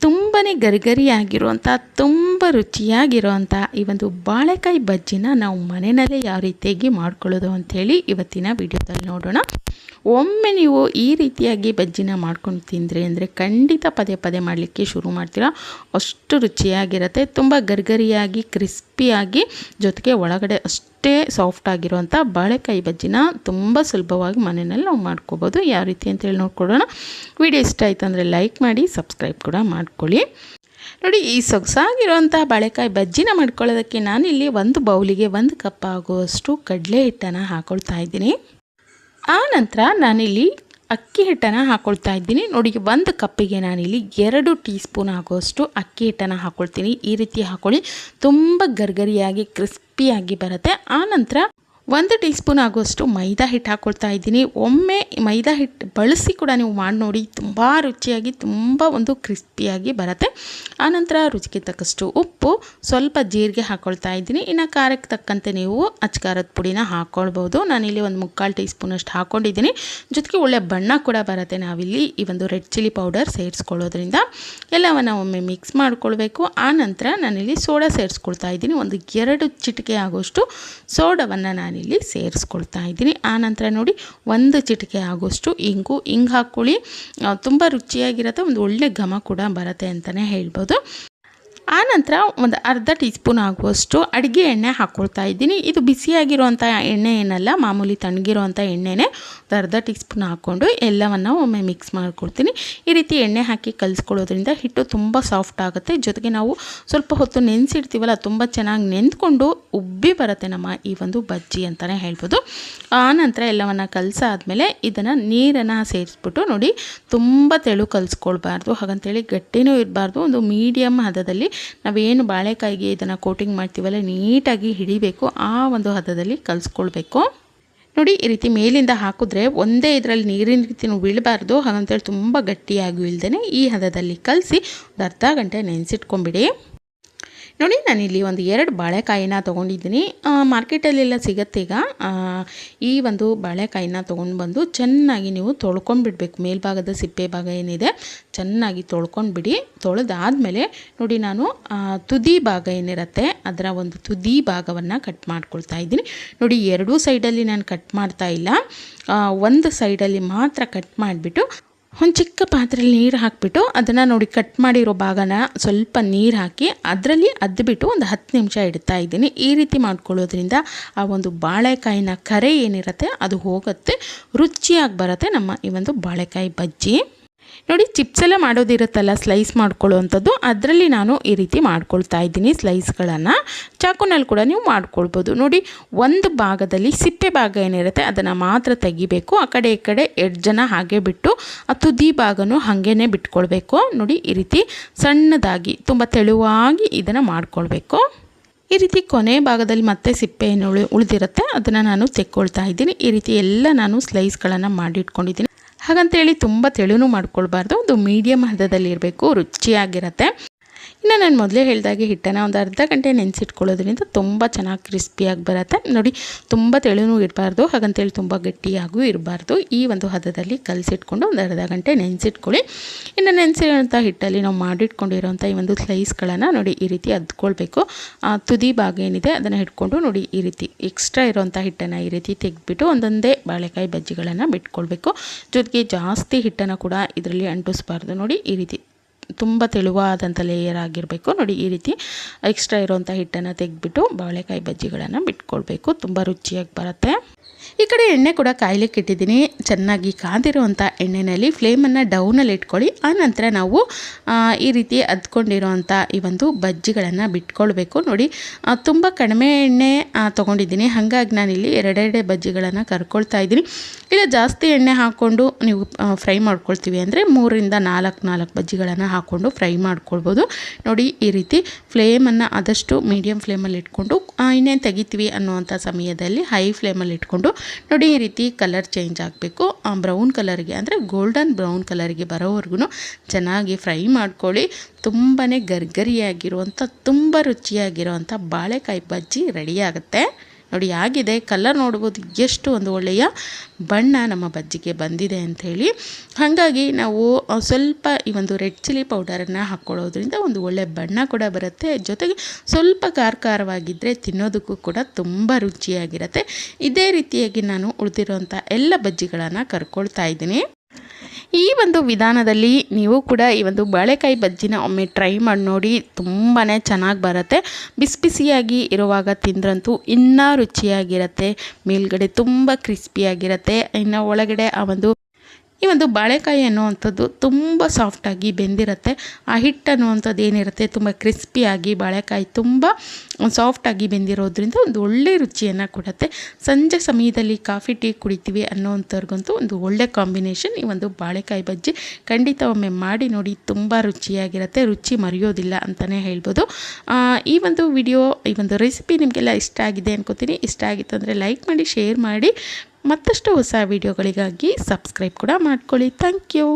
ತುಂಬಾ ಗರಿಗರಿಯಾಗಿರುವಂಥ, ತುಂಬ ರುಚಿಯಾಗಿರುವಂಥ ಈ ಒಂದು ಬಾಳೆಕಾಯಿ ಬಜ್ಜಿನ ನಾವು ಮನೆಯಲ್ಲೇ ಯಾವ ರೀತಿಯಾಗಿ ಮಾಡ್ಕೊಳ್ಳೋದು ಅಂಥೇಳಿ ಇವತ್ತಿನ ವಿಡಿಯೋದಲ್ಲಿ ನೋಡೋಣ. ಒಮ್ಮೆ ನೀವು ಈ ರೀತಿಯಾಗಿ ಬಜ್ಜಿನ ಮಾಡ್ಕೊಂಡು ತಿಂದರೆ ಅಂದರೆ ಖಂಡಿತ ಪದೇ ಪದೇ ಮಾಡಲಿಕ್ಕೆ ಶುರು ಮಾಡ್ತೀರಾ. ಅಷ್ಟು ರುಚಿಯಾಗಿರುತ್ತೆ, ತುಂಬ ಗರ್ಗರಿಯಾಗಿ, ಕ್ರಿಸ್ಪಿಯಾಗಿ, ಜೊತೆಗೆ ಒಳಗಡೆ ಅಷ್ಟೇ ಸಾಫ್ಟ್ ಆಗಿರುವಂಥ ಬಾಳೆಕಾಯಿ ಬಜ್ಜಿನ ತುಂಬ ಸುಲಭವಾಗಿ ಮನೆಯಲ್ಲಿ ನಾವು ಮಾಡ್ಕೋಬೋದು. ಯಾವ ರೀತಿ ಅಂತೇಳಿ ನೋಡ್ಕೊಡೋಣ ವಿಡಿಯೋ ಇಷ್ಟ ಆಯಿತು ಅಂದರೆ ಲೈಕ್ ಮಾಡಿ, ಸಬ್ಸ್ಕ್ರೈಬ್ ಕೂಡ ಮಾಡ್ಕೊಳ್ಳಿ. ನೋಡಿ, ಈ ಸೊಗಸಾಗಿರುವಂಥ ಬಾಳೆಕಾಯಿ ಬಜ್ಜಿನ ಮಾಡ್ಕೊಳ್ಳೋದಕ್ಕೆ ನಾನಿಲ್ಲಿ ಒಂದು ಬೌಲಿಗೆ ಒಂದು ಕಪ್ ಆಗುವಷ್ಟು ಕಡಲೆ ಹಿಟ್ಟನ್ನು ಹಾಕೊಳ್ತಾ ಇದ್ದೀನಿ. ಆ ನಂತರ ನಾನಿಲ್ಲಿ ಅಕ್ಕಿ ಹಿಟ್ಟನ್ನು ಹಾಕ್ಕೊಳ್ತಾ ಇದ್ದೀನಿ. ನೋಡಿ, ಒಂದು ಕಪ್ಪಿಗೆ ನಾನಿಲ್ಲಿ ಎರಡು ಟೀ ಸ್ಪೂನ್ ಆಗೋಷ್ಟು ಅಕ್ಕಿ ಹಿಟ್ಟನ್ನು ಹಾಕ್ಕೊಳ್ತೀನಿ ಈ ರೀತಿ ಹಾಕ್ಕೊಳ್ಳಿ ತುಂಬ ಗರ್ಗರಿಯಾಗಿ, ಕ್ರಿಸ್ಪಿಯಾಗಿ ಬರುತ್ತೆ. ಆ ನಂತರ ಒಂದು ಟೀ ಸ್ಪೂನ್ ಆಗುವಷ್ಟು ಮೈದಾ ಹಿಟ್ಟು ಹಾಕ್ಕೊಳ್ತಾ ಇದ್ದೀನಿ. ಒಮ್ಮೆ ಮೈದಾ ಹಿಟ್ಟು ಬಳಸಿ ಕೂಡ ನೀವು ಮಾಡಿ ನೋಡಿ, ತುಂಬ ರುಚಿಯಾಗಿ, ತುಂಬ ಒಂದು ಕ್ರಿಸ್ಪಿಯಾಗಿ ಬರುತ್ತೆ. ಆನಂತರ ರುಚಿಗೆ ತಕ್ಕಷ್ಟು ಉಪ್ಪು, ಸ್ವಲ್ಪ ಜೀರಿಗೆ ಹಾಕ್ಕೊಳ್ತಾ ಇದ್ದೀನಿ. ಇನ್ನು ಖಾರಕ್ಕೆ ತಕ್ಕಂತೆ ನೀವು ಅಚ್ಕಾರದ ಪುಡಿನ ಹಾಕ್ಕೊಳ್ಬೋದು ನಾನಿಲ್ಲಿ ಒಂದು ಮುಕ್ಕಾಲು ಟೀ ಸ್ಪೂನಷ್ಟು ಹಾಕ್ಕೊಂಡಿದ್ದೀನಿ ಜೊತೆಗೆ ಒಳ್ಳೆ ಬಣ್ಣ ಕೂಡ ಬರುತ್ತೆ. ನಾವಿಲ್ಲಿ ಈ ಒಂದು ರೆಡ್ ಚಿಲ್ಲಿ ಪೌಡರ್ ಸೇರಿಸ್ಕೊಳ್ಳೋದ್ರಿಂದ ಎಲ್ಲವನ್ನು ಒಮ್ಮೆ ಮಿಕ್ಸ್ ಮಾಡಿಕೊಳ್ಬೇಕು. ಆನಂತರ ನಂತರ ನಾನಿಲ್ಲಿ ಸೋಡಾ ಸೇರಿಸ್ಕೊಳ್ತಾ ಇದ್ದೀನಿ. ಒಂದು ಎರಡು ಚಿಟಿಕೆ ಆಗೋಷ್ಟು ಸೋಡವನ್ನು ನಾನಿಲ್ಲಿ ಸೇರಿಸ್ಕೊಳ್ತಾ ಇದ್ದೀನಿ. ಆ ನಂತರ ನೋಡಿ, ಒಂದು ಚಿಟಿಕೆ ಆಗೋಷ್ಟು ಇಂಗು. ಇಂಗು ಹಾಕ್ಕೊಳ್ಳಿ. ತುಂಬ ರುಚಿಯಾಗಿರುತ್ತೆ, ಒಂದು ಒಳ್ಳೆ ಘಮ ಕೂಡ ಬರುತ್ತೆ ಅಂತಲೇ ಹೇಳ್ಬೋದು. ಆನಂತರ ಒಂದು ಅರ್ಧ ಟೀ ಸ್ಪೂನ್ ಆಗುವಷ್ಟು ಅಡುಗೆ ಎಣ್ಣೆ ಹಾಕ್ಕೊಳ್ತಾ ಇದ್ದೀನಿ. ಇದು ಬಿಸಿಯಾಗಿರುವಂಥ ಎಣ್ಣೆ ಏನಲ್ಲ, ಮಾಮೂಲಿ ತಣ್ಣಗಿರುವಂಥ ಎಣ್ಣೆನೇ ಒಂದು ಅರ್ಧ ಟೀ ಸ್ಪೂನ್ ಹಾಕ್ಕೊಂಡು ಎಲ್ಲವನ್ನು ಒಮ್ಮೆ ಮಿಕ್ಸ್ ಮಾಡ್ಕೊಳ್ತೀನಿ. ಈ ರೀತಿ ಎಣ್ಣೆ ಹಾಕಿ ಕಲಿಸ್ಕೊಳ್ಳೋದ್ರಿಂದ ಹಿಟ್ಟು ತುಂಬ ಸಾಫ್ಟ್ ಆಗುತ್ತೆ. ಜೊತೆಗೆ ನಾವು ಸ್ವಲ್ಪ ಹೊತ್ತು ನೆನೆಸಿಡ್ತೀವಲ್ಲ, ತುಂಬ ಚೆನ್ನಾಗಿ ನೆಂದ್ಕೊಂಡು ಉಬ್ಬಿ ಬರುತ್ತೆ ನಮ್ಮ ಈ ಒಂದು ಬಜ್ಜಿ ಅಂತಲೇ ಹೇಳ್ಬೋದು. ಆನಂತರ ಎಲ್ಲವನ್ನು ಕಲಸಾದ್ಮೇಲೆ ಇದನ್ನು ನೀರನ್ನು ಸೇರಿಸ್ಬಿಟ್ಟು ನೋಡಿ, ತುಂಬ ತೆಳು ಕಲಿಸ್ಕೊಳ್ಬಾರ್ದು. ಹಾಗಂತೇಳಿ ಗಟ್ಟಿನೂ ಇರಬಾರ್ದು. ಒಂದು ಮೀಡಿಯಮ್ ಹದದಲ್ಲಿ ನಾವೇನು ಬಾಳೆಕಾಯಿಗೆ ಇದನ್ನು ಕೋಟಿಂಗ್ ಮಾಡ್ತೀವಲ್ಲ, ನೀಟಾಗಿ ಹಿಡಿಬೇಕು, ಆ ಒಂದು ಹದದಲ್ಲಿ ಕಲಿಸ್ಕೊಳ್ಬೇಕು. ನೋಡಿ, ಈ ರೀತಿ ಮೇಲಿಂದ ಹಾಕಿದ್ರೆ ಒಂದೇ ಇದರಲ್ಲಿ ನೀರಿನ ರೀತಿ ಬೀಳಬಾರ್ದು. ಹಾಗಂತೇಳಿ ತುಂಬ ಗಟ್ಟಿಯಾಗಿ ಇಲ್ದೇ ಈ ಹದದಲ್ಲಿ ಕಲಸಿ ಒಂದು ಅರ್ಧ ಗಂಟೆ ನೆನೆಸಿಟ್ಕೊಂಬಿಡಿ ನೋಡಿ ನಾನಿಲ್ಲಿ ಒಂದು ಎರಡು ಬಾಳೆಕಾಯಿನ ತೊಗೊಂಡಿದ್ದೀನಿ. ಮಾರ್ಕೆಟಲ್ಲೆಲ್ಲ ಸಿಗುತ್ತೆ ಈಗ. ಈ ಒಂದು ಬಾಳೆಕಾಯಿನ ತೊಗೊಂಡು ಬಂದು ಚೆನ್ನಾಗಿ ನೀವು ತೊಳ್ಕೊಂಡ್ಬಿಡ್ಬೇಕು. ಮೇಲ್ಭಾಗದ ಸಿಪ್ಪೆ ಭಾಗ ಏನಿದೆ, ಚೆನ್ನಾಗಿ ತೊಳ್ಕೊಂಡ್ಬಿಡಿ. ತೊಳೆದಾದಮೇಲೆ ನೋಡಿ, ನಾನು ತುದಿ ಭಾಗ ಏನಿರುತ್ತೆ, ಅದರ ಒಂದು ತುದಿ ಭಾಗವನ್ನು ಕಟ್ ಮಾಡ್ಕೊಳ್ತಾ ಇದ್ದೀನಿ. ನೋಡಿ, ಎರಡೂ ಸೈಡಲ್ಲಿ ನಾನು ಕಟ್ ಮಾಡ್ತಾ ಇಲ್ಲ. ಒಂದು ಸೈಡಲ್ಲಿ ಮಾತ್ರ ಕಟ್ ಮಾಡಿಬಿಟ್ಟು ಒಂದು ಚಿಕ್ಕ ಪಾತ್ರೆಯಲ್ಲಿ ನೀರು ಹಾಕಿಬಿಟ್ಟು ಅದನ್ನು ನೋಡಿ ಕಟ್ ಮಾಡಿರೋ ಭಾಗನ ಸ್ವಲ್ಪ ನೀರು ಹಾಕಿ ಅದರಲ್ಲಿ ಅದ್ಬಿಟ್ಟು ಒಂದು ಹತ್ತು ನಿಮಿಷ ಇಡ್ತಾ ಇದ್ದೀನಿ. ಈ ರೀತಿ ಮಾಡ್ಕೊಳ್ಳೋದ್ರಿಂದ ಆ ಒಂದು ಬಾಳೆಕಾಯಿನ ಕರೆ ಏನಿರುತ್ತೆ ಅದು ಹೋಗುತ್ತೆ, ರುಚಿಯಾಗಿ ಬರುತ್ತೆ ನಮ್ಮ ಈ ಒಂದು ಬಾಳೆಕಾಯಿ ಬಜ್ಜಿ. ನೋಡಿ ಚಿಪ್ಸ್ ಎಲ್ಲ ಮಾಡೋದಿರುತ್ತಲ್ಲ ಸ್ಲೈಸ್ ಮಾಡ್ಕೊಳ್ಳುವಂಥದ್ದು. ಅದರಲ್ಲಿ ನಾನು ಈ ರೀತಿ ಮಾಡ್ಕೊಳ್ತಾ ಇದ್ದೀನಿ ಸ್ಲೈಸ್ಗಳನ್ನು ಚಾಕುನಲ್ಲಿ ಕೂಡ ನೀವು ಮಾಡ್ಕೊಳ್ಬೋದು. ನೋಡಿ, ಒಂದು ಭಾಗದಲ್ಲಿ ಸಿಪ್ಪೆ ಭಾಗ ಏನಿರುತ್ತೆ, ಅದನ್ನು ಮಾತ್ರ ತೆಗಿಬೇಕು. ಆ ಕಡೆ ಈ ಕಡೆ ಎಡ್ಜನ್ನು ಹಾಗೆ ಬಿಟ್ಟು, ಆ ತುದಿ ಭಾಗನೂ ಹಾಗೇ ಬಿಟ್ಕೊಳ್ಬೇಕು. ನೋಡಿ, ಈ ರೀತಿ ಸಣ್ಣದಾಗಿ, ತುಂಬ ತೆಳುವಾಗಿ ಇದನ್ನು ಮಾಡ್ಕೊಳ್ಬೇಕು. ಈ ರೀತಿ ಕೊನೆ ಭಾಗದಲ್ಲಿ ಮತ್ತೆ ಸಿಪ್ಪೆ ಏನು ಉಳಿ, ಉಳಿದಿರುತ್ತೆ. ಅದನ್ನು ನಾನು ತೆಕ್ಕೊಳ್ತಾ ಇದ್ದೀನಿ. ಈ ರೀತಿ ಎಲ್ಲ ನಾನು ಸ್ಲೈಸ್ಗಳನ್ನು ಮಾಡಿಟ್ಕೊಂಡಿದ್ದೀನಿ. ಹಾಗಂತೇಳಿ ತುಂಬ ತೆಳುನೂ ಮಾಡ್ಕೊಳ್ಬಾರ್ದು. ಒಂದು ಮೀಡಿಯಮ್ ಹದದಲ್ಲಿರಬೇಕು ರುಚಿಯಾಗಿರುತ್ತೆ. ಇನ್ನು ನಾನು ಮೊದಲೇ ಹೇಳಿದಾಗೆ ಹಿಟ್ಟನ್ನು ಒಂದು ಅರ್ಧ ಗಂಟೆ ನೆನೆಸಿಟ್ಕೊಳ್ಳೋದ್ರಿಂದ ತುಂಬ ಚೆನ್ನಾಗಿ ಕ್ರಿಸ್ಪಿಯಾಗಿ ಬರುತ್ತೆ. ನೋಡಿ, ತುಂಬ ತೆಳುನೂ ಇರಬಾರ್ದು, ಹಾಗಂತೇಳಿ ತುಂಬ ಗಟ್ಟಿಯಾಗೂ ಇರಬಾರ್ದು. ಈ ಒಂದು ಹದದಲ್ಲಿ ಕಲಸಿಟ್ಕೊಂಡು ಒಂದು ಅರ್ಧ ಗಂಟೆ ನೆನೆಸಿಟ್ಕೊಳ್ಳಿ. ಇನ್ನು ನೆನೆಸಿರೋಂಥ ಹಿಟ್ಟಲ್ಲಿ ನಾವು ಮಾಡಿಟ್ಕೊಂಡಿರೋಂಥ ಈ ಒಂದು ಸ್ಲೈಸ್ಗಳನ್ನು ನೋಡಿ ಈ ರೀತಿ ಅದ್ಕೊಳ್ಬೇಕು. ತುದಿ ಭಾಗ ಏನಿದೆ ಅದನ್ನು ಹಿಡ್ಕೊಂಡು ನೋಡಿ ಈ ರೀತಿ ಎಕ್ಸ್ಟ್ರಾ ಇರೋಂಥ ಹಿಟ್ಟನ್ನು ಈ ರೀತಿ ತೆಗೆದ್ಬಿಟ್ಟು ಒಂದೊಂದೇ ಬಾಳೆಕಾಯಿ ಬಜ್ಜಿಗಳನ್ನು ಬಿಟ್ಕೊಳ್ಬೇಕು. ಜೊತೆಗೆ ಜಾಸ್ತಿ ಹಿಟ್ಟನ್ನು ಕೂಡ ಇದರಲ್ಲಿ ಅಂಟಿಸ್ಬಾರ್ದು. ನೋಡಿ, ಈ ರೀತಿ ತುಂಬ ತೆಳುವಾದಂಥ ಲೇಯರ್ ಆಗಿರಬೇಕು. ನೋಡಿ ಈ ರೀತಿ ಎಕ್ಸ್ಟ್ರಾ ಇರೋವಂಥ ಹಿಟ್ಟನ್ನು ತೆಗೆದ್ಬಿಟ್ಟು ಬಾಳೆಕಾಯಿ ಬಜ್ಜಿಗಳನ್ನು ಬಿಟ್ಕೊಳ್ಬೇಕು ತುಂಬ ರುಚಿಯಾಗಿ ಬರುತ್ತೆ. ಈ ಕಡೆ ಎಣ್ಣೆ ಕೂಡ ಕಾಯ್ಲಿಕ್ಕೆ ಇಟ್ಟಿದ್ದೀನಿ. ಚೆನ್ನಾಗಿ ಕಾದಿರುವಂಥ ಎಣ್ಣೆಯಲ್ಲಿ ಫ್ಲೇಮನ್ನು ಡೌನಲ್ಲಿ ಇಟ್ಕೊಳ್ಳಿ. ಆನಂತರ ನಾವು ಈ ರೀತಿ ಅದ್ಕೊಂಡಿರೋವಂಥ ಈ ಒಂದು ಬಜ್ಜಿಗಳನ್ನು ಬಿಟ್ಕೊಳ್ಬೇಕು. ನೋಡಿ ತುಂಬ ಕಡಿಮೆ ಎಣ್ಣೆ ತೊಗೊಂಡಿದ್ದೀನಿ. ಹಾಗಾಗಿ ನಾನಿಲ್ಲಿ ಎರಡೆರಡೆ ಬಜ್ಜಿಗಳನ್ನು ಕರ್ಕೊಳ್ತಾ ಇದ್ದೀನಿ. ಇಲ್ಲ, ಜಾಸ್ತಿ ಎಣ್ಣೆ ಹಾಕ್ಕೊಂಡು ನೀವು ಫ್ರೈ ಮಾಡ್ಕೊಳ್ತೀವಿ ಅಂದರೆ ಮೂರಿಂದ ನಾಲ್ಕು ನಾಲ್ಕು ಬಜ್ಜಿಗಳನ್ನು ಹಾಕ್ಕೊಂಡು ಫ್ರೈ ಮಾಡ್ಕೊಳ್ಬೋದು. ನೋಡಿ, ಈ ರೀತಿ ಫ್ಲೇಮನ್ನು ಆದಷ್ಟು ಮೀಡಿಯಮ್ ಫ್ಲೇಮಲ್ಲಿ ಇಟ್ಕೊಂಡು ಇನ್ನೇನು ತೆಗಿತೀವಿ ಅನ್ನುವಂಥ ಸಮಯದಲ್ಲಿ ಹೈ ಫ್ಲೇಮಲ್ಲಿ ಇಟ್ಕೊಂಡು, ನೋಡಿ, ಈ ರೀತಿ ಕಲರ್ ಚೇಂಜ್ ಆಗಬೇಕು. ಬ್ರೌನ್ ಕಲರ್ಗೆ ಅಂದರೆ ಗೋಲ್ಡನ್ ಬ್ರೌನ್ ಕಲರ್ಗೆ ಬರೋವರೆಗೂ ಚೆನ್ನಾಗಿ ಫ್ರೈ ಮಾಡ್ಕೊಳ್ಳಿ. ತುಂಬಾ ಗರ್ಗರಿಯಾಗಿರುವಂಥ ತುಂಬ ರುಚಿಯಾಗಿರುವಂಥ ಬಾಳೆಕಾಯಿ ಬಜ್ಜಿ ರೆಡಿಯಾಗುತ್ತೆ ನೋಡಿ, ಆಗಿದೆ. ಕಲರ್ ನೋಡ್ಬೋದು ಎಷ್ಟು ಒಂದು ಒಳ್ಳೆಯ ಬಣ್ಣ ನಮ್ಮ ಬಜ್ಜಿಗೆ ಬಂದಿದೆ ಅಂಥೇಳಿ ಹಾಗಾಗಿ ನಾವು ಸ್ವಲ್ಪ ಈ ಒಂದು ರೆಡ್ ಚಿಲ್ಲಿ ಪೌಡರನ್ನು ಹಾಕ್ಕೊಳ್ಳೋದ್ರಿಂದ ಒಂದು ಒಳ್ಳೆ ಬಣ್ಣ ಕೂಡ ಬರುತ್ತೆ. ಜೊತೆಗೆ ಸ್ವಲ್ಪ ಖಾರ ಖಾರವಾಗಿದ್ದರೆ ತಿನ್ನೋದಕ್ಕೂ ಕೂಡ ತುಂಬ ರುಚಿಯಾಗಿರುತ್ತೆ. ಇದೇ ರೀತಿಯಾಗಿ ನಾನು ಉಳಿದಿರುವಂಥ ಎಲ್ಲ ಬಜ್ಜಿಗಳನ್ನು ಕರ್ಕೊಳ್ತಾ ಇದ್ದೀನಿ. ಈ ಒಂದು ವಿಧಾನದಲ್ಲಿ ನೀವು ಕೂಡ ಈ ಒಂದು ಬಾಳೆಕಾಯಿ ಬಜ್ಜಿನ ಒಮ್ಮೆ ಟ್ರೈ ಮಾಡಿ ನೋಡಿ ತುಂಬಾ ಚೆನ್ನಾಗಿ ಬರುತ್ತೆ. ಬಿಸಿ ಬಿಸಿಯಾಗಿ ಇರುವಾಗ ತಿಂದ್ರಂತೂ ಇನ್ನೂ ರುಚಿಯಾಗಿರುತ್ತೆ. ಮೇಲ್ಗಡೆ ತುಂಬ ಕ್ರಿಸ್ಪಿಯಾಗಿರುತ್ತೆ ಇನ್ನು ಒಳಗಡೆ ಆ ಒಂದು ಈ ಒಂದು ಬಾಳೆಕಾಯಿ ಅನ್ನುವಂಥದ್ದು ತುಂಬ ಸಾಫ್ಟಾಗಿ ಬೆಂದಿರುತ್ತೆ. ಆ ಹಿಟ್ಟು ಅನ್ನುವಂಥದ್ದು ಏನಿರುತ್ತೆ? ತುಂಬ ಕ್ರಿಸ್ಪಿಯಾಗಿ ಬಾಳೆಕಾಯಿ ತುಂಬ ಸಾಫ್ಟಾಗಿ ಬೆಂದಿರೋದ್ರಿಂದ ಒಂದು ಒಳ್ಳೆ ರುಚಿಯನ್ನು ಕೊಡುತ್ತೆ. ಸಂಜೆ ಸಮಯದಲ್ಲಿ ಕಾಫಿ, ಟೀ ಕುಡಿತೀವಿ ಅನ್ನೋವಂಥವ್ರಿಗಂತೂ ಒಂದು ಒಳ್ಳೆ ಕಾಂಬಿನೇಷನ್ ಈ ಒಂದು ಬಾಳೆಕಾಯಿ ಬಜ್ಜಿ. ಖಂಡಿತ ಒಮ್ಮೆ ಮಾಡಿ ನೋಡಿ, ತುಂಬ ರುಚಿಯಾಗಿರುತ್ತೆ. ರುಚಿ ಮರೆಯೋದಿಲ್ಲ ಅಂತಲೇ ಹೇಳ್ಬೋದು. ಈ ಒಂದು ವಿಡಿಯೋ, ಈ ಒಂದು ರೆಸಿಪಿ ನಿಮಗೆಲ್ಲ ಇಷ್ಟ ಆಗಿದೆ ಅನ್ಕೋತೀನಿ. ಇಷ್ಟ ಆಗಿತ್ತು ಅಂದರೆ ಲೈಕ್ ಮಾಡಿ, ಶೇರ್ ಮಾಡಿ. ಮತ್ತಷ್ಟು ಹೊಸ ವಿಡಿಯೋಗಳಿಗಾಗಿ ಸಬ್ಸ್ಕ್ರೈಬ್ ಕೂಡ ಮಾಡ್ಕೊಳ್ಳಿ. Thank you.